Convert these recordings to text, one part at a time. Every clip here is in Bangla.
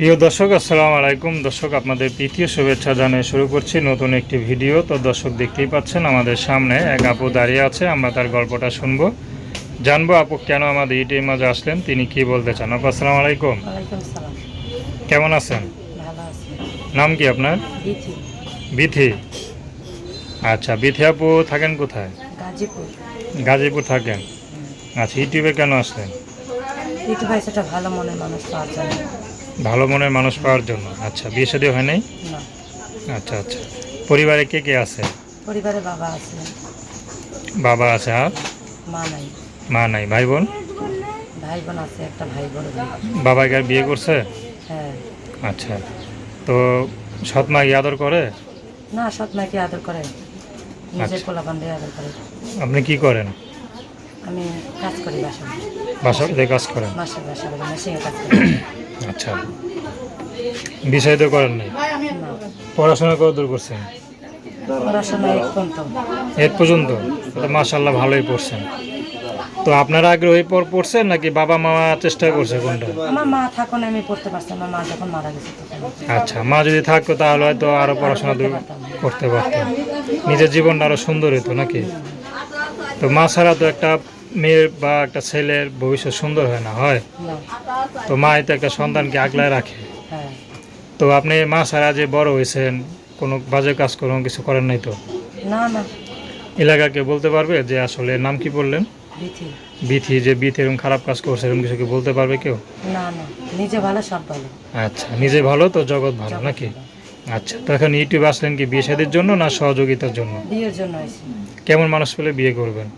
প্রিয় দর্শক আসসালামু আলাইকুম। দর্শক আপনাদের তৃতীয় শুভেচ্ছা জানিয়ে শুরু করছি নতুন একটি ভিডিও। তো দর্শক দেখতেই পাচ্ছেন আমাদের সামনে এক আপু দাঁড়িয়ে আছে আমরা তার গল্পটা শুনব। জানব আপু কেন আমাদের ইটির মাঝে আসলেন তিনি কি বলতে চান? আপু আসসালামু আলাইকুম। কেমন আছেন? নাম কি আপনার? বিথি। আচ্ছা বিথি আপু থাকেন কোথায়? গাজীপুর। থাকেন। আচ্ছা ইউটিউবে কেন আসলেন? সেটা ভালো মনের মানুষ ভালো মনের মানুষ পাওয়ার জন্য। আচ্ছা বিয়ে শাদী হয় নাই? আচ্ছা আচ্ছা। পরিবারে কে কে আছে? পরিবারে বাবা আছে। বাবা আছে আর? মা নাই। মা নাই। ভাই বোন? ভাই বোন আছে একটা ভাই বড় ভাই বাবাকে আর বিয়ে করছে? হ্যাঁ। আচ্ছা। তো সৎ মা কি আদর করে? না সৎ কি আদর করে? নিজের আচ্ছা। পোলা বান্ধে আদর করে। আপনি কি করেন? আমি কাজ করি বাসা বাসাতে কাজ করেন? বাসা করি মেশিনে কাজ করি। আচ্ছা। বিষয় তো করেন নাই। পড়াশোনা কত দূর করছেন? এর পর্যন্ত। মাশাল্লাহ ভালোই পড়ছেন। তো আপনারা আগ্রহী পর পড়ছেন নাকি বাবা মা চেষ্টা করছে কোনটা? আমার মা থাকুন আমি পড়তে পারছি আমার মা যখন মারা গেছে আচ্ছা মা যদি থাকতো তাহলে হয়তো আরও পড়াশোনা দূর করতে পারতেন নিজের জীবনটা আরও সুন্দর হতো নাকি? তো মা ছাড়া তো একটা মেয়ের বা একটা ছেলের ভবিষ্যৎ সুন্দর হয় না হয়? তো মা তো একটা সন্তানকে আগলায় রাখে। হ্যাঁ। তো আপনি মা ছাড়া যে বড় হয়েছেন কোনো বাজে কাজ কোনো কিছু করেন নাই তো? না না। এলাকাকে বলতে পারবে যে আসলে নাম কি বললেন? বিথি। বিথি যে বিথি এরকম খারাপ কাজ করছে এরকম কিছু কি বলতে পারবে কেউ? না না। নিজে ভালো সব ভালো। আচ্ছা নিজে ভালো তো জগৎ ভালো নাকি? আচ্ছা তো এখন ইউটিউবে আসলেন কি বিয়ে শাদির জন্য না সহযোগিতার জন্য? বিয়ের জন্য কেমন মানুষ পেলে বিয়ে করবেন?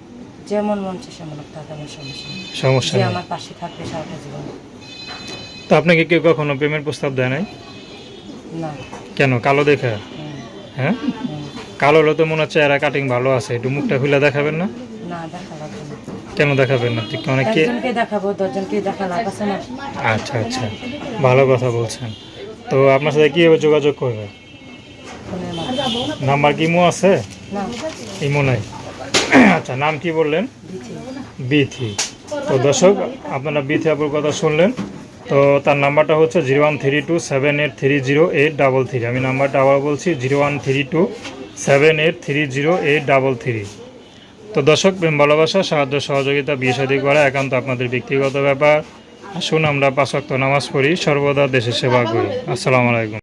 যেমন মন চায় সেমন টাকা আমার সমস্যা নেই। সমস্যা যে নেই। আমার পাশে থাকবে সারাটা জীবন। তো আপনাকে কেউ কখনো প্রেমের প্রস্তাব দেয় নাই? না। কেন? কালো দেখে? হুম, হ্যাঁ? হুম। কালো হলে তো মনে হচ্ছে এরা কাটিং ভালো আছে। একটু মুখটা খুলে দেখাবেন না? না দেখা লাগবে না। কেন দেখাবেন না? ঠিক অনেকে একজনকে দেখাবো দশজনকে দেখা লাভ আছে না। আচ্ছা আচ্ছা। ভালো কথা বলছেন। তো আপনার সাথে কীভাবে যোগাযোগ করবে? ফোনের মাধ্যমে। নাম্বার কি ইমো আছে? না। ইমো নাই। আচ্ছা নাম কি বললেন? বিথি। তো দর্শক, আপনারা বিথি আপুর কথা শুনলেন। তো তার নাম্বারটা হচ্ছে zero one three two seven eight three zero eight double three. আমি নাম্বারটা আবার বলছি, zero one three two seven eight three zero eight double three. তো দর্শক, প্রেম, ভালোবাসা, সাহায্য, সহযোগিতা, বিয়ে করা একান্ত আপনাদের ব্যক্তিগত ব্যাপার। আসুন, আমরা পাঁচক্ত নামাজ পড়ি, সর্বদা দেশের সেবা করি। আসসালামু আলাইকুম।